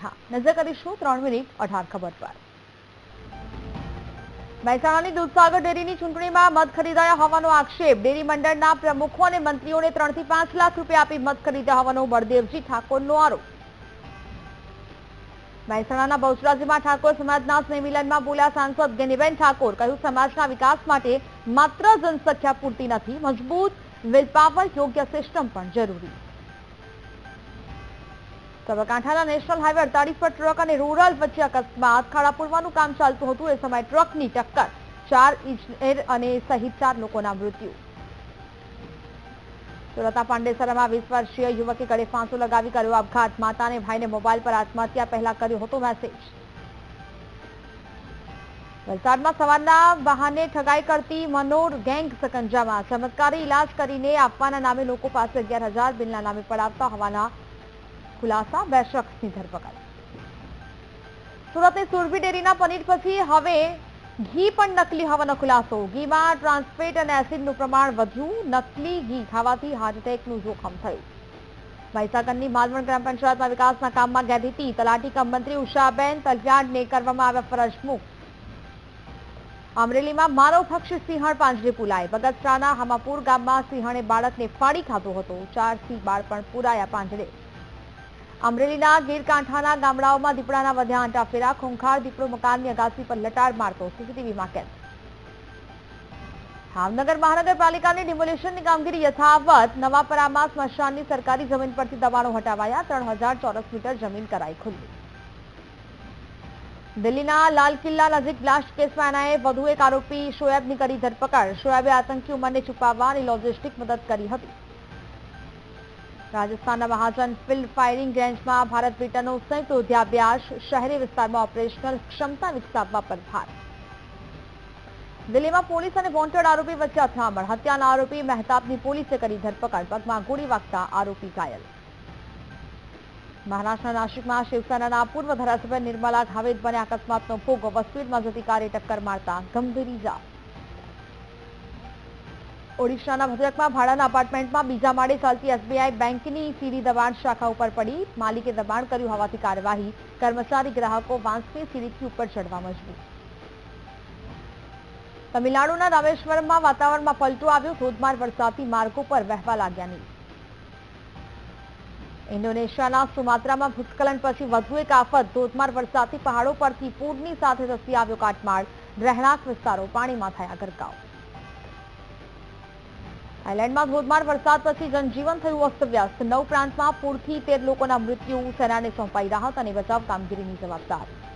હા, નજર કરીશું ત્રણ મિનિટ અઢાર ખબર પર. મહેસાણાની દૂધસાગર ડેરીની ચૂંટણીમાં મત ખરીદાયા હોવાનો આક્ષેપ. ડેરી મંડળના પ્રમુખો અને મંત્રીઓને ત્રણથી પાંચ લાખ રૂપિયા આપી મત ખરીદ્યા હોવાનો બળદેવજી ઠાકોરનો આરોપ. મહેસાણાના બહુચરાજીમાં ઠાકોર સમાજના સ્નેહમિલનમાં બોલ્યા સાંસદ ગેનીબેન ઠાકોર કહ્યું, સમાજના વિકાસ માટે માત્ર જનસંખ્યા પૂરતી નથી, મજબૂત, વિલપાવર, યોગ્ય સિસ્ટમ પણ જરૂરી. સાબરકાંઠાના નેશનલ હાઈવે અડતાલીસ પર ટ્રક અને રૂરલ વચ્ચે અકસ્માત. ખાડા પૂરવાનું કામ ચાલતું હતું. એ સમયે ટ્રકની ટક્કર ચાર ઇજનેર અને સહિત ચાર લોકોના મૃત્યુ. સુરતા પાંડેસરામાં વીસ વર્ષીય યુવકે ગળે ફાંસો લગાવી કર્યો આપઘાત. માતા અને ભાઈને મોબાઈલ પર આત્મહત્યા પહેલા કર્યો હતો મેસેજ. વલસાડમાં સવારના બહાને ઠગાઈ કરતી મનોર ગેંગ સકંજામાં. ચમત્કારી ઇલાજ કરીને આપવાના નામે લોકો પાસે અગિયાર હજાર બિલના નામે પડાવતા હોવાના ખુલાસા બે શખ્સની ધરપકડ. સુરતની સુરભી ડેરીના પનીર પછી હવે ઘી પણ નકલી હોવાનો ખુલાસો. ઘીમાં ટ્રાન્સફેટ અને એસિડનું પ્રમાણ વધ્યું નકલી ઘી ખાવાથી હાર્ટ જોખમ થયું. મહીસાગરની માલવણ ગ્રામ પંચાયતમાં વિકાસના કામમાં ગેરરીતિ. તલાટી કમ ઉષાબેન તલજાડને કરવામાં આવ્યા ફરજમુક્ત અમરેલીમાં માનવ ભક્ષી સિંહણ પાંજરે પુલાય. બગસરાના હમાપુર ગામમાં સિંહણે બાળકને ફાડી ખાધો હતો. ચાર સિંહ બાળપણ પુરાયા પાંજરે. અમરેલીના ગીરકાંઠાના ગામડાઓમાં દીપડાના વધ્યા આંટાફેરા ખૂંખાર દીપડો મકાનની અગાસી પર લટાર મારતો સીસીટીવીમાં કેદ. ભાવનગર મહાનગરપાલિકાની ડિમોલિશનની કામગીરી યથાવત, નવાપરામાં સ્મશાનની સરકારી જમીન પરથી દબાણો હટાવાયા, ત્રણ ચોરસ મીટર જમીન કરાઈ ખુલ્લી. દિલ્હીના લાલ કિલ્લા નજીક બ્લાસ્ટ કેસમાં એનઆઈએ વધુ એક આરોપી શોએબની કરી ધરપકડ. શોએબે આતંકી ઉમરને છુપાવવા અને લોજિસ્ટિક મદદ કરી હતી. રાજસ્થાનના મહાજન ફિલ્ડ ફાયરિંગ રેન્જમાં ભારત બ્રિટનનો સંયુક્ત યુદ્ધાભ્યાસ શહેરી વિસ્તારમાં ઓપરેશનલ ક્ષમતા વિકસાવવા પર ભાર. દિલ્હીમાં પોલીસ અને વોન્ટેડ આરોપી વચ્ચે અથડામણ. હત્યાના આરોપી મહેતાબની પોલીસે કરી ધરપકડ. પગમાં ગોળી વાગતા આરોપી ઘાયલ. મહારાષ્ટ્રના નાશિકમાં શિવસેનાના પૂર્વ ધારાસભ્ય નિર્મલા ઘાવેદ બને અકસ્માતનો ભોગ વસ્તુમાં જતી કારે ટક્કર મારતા ગંભીર ઇજા ઓડિશાના ભદ્રકમાં ભાડાના અપાર્ટમેન્ટમાં બીજા માળે ચાલતી એસબીઆઈ બેંકની સીડી દબાણ શાખા ઉપર પડી. માલિકે દબાણ કર્યું હોવાથી કાર્યવાહી કર્મચારી ગ્રાહકો વાંસની સીડીથી ઉપર ચડવા મજબૂર. તમિલનાડુના રામેશ્વરમમાં વાતાવરણમાં પલટો આવ્યો. ધોધમાર વરસાદથી માર્ગો પર વહેવા લાગ્યા નહીં ઇન્ડોનેશિયાના સુમાત્રામાં ભૂસ્ખલન પછી વધુ એક આફત. ધોધમાર વરસાદથી પહાડો પરથી પૂરની સાથે ધસી આવ્યો કાટમાળ. રહેણાંક વિસ્તારો પાણીમાં થયા ગરકાવ. આઈલેન્ડમાં ધોધમાર વરસાદ પછી જનજીવન થયું અસ્તવ્યસ્ત. નવ પ્રાંતમાં પૂરથી તેર લોકોના મૃત્યુ, સેનાને સોંપાઈ રાહત અને બચાવ કામગીરીની જવાબદારી.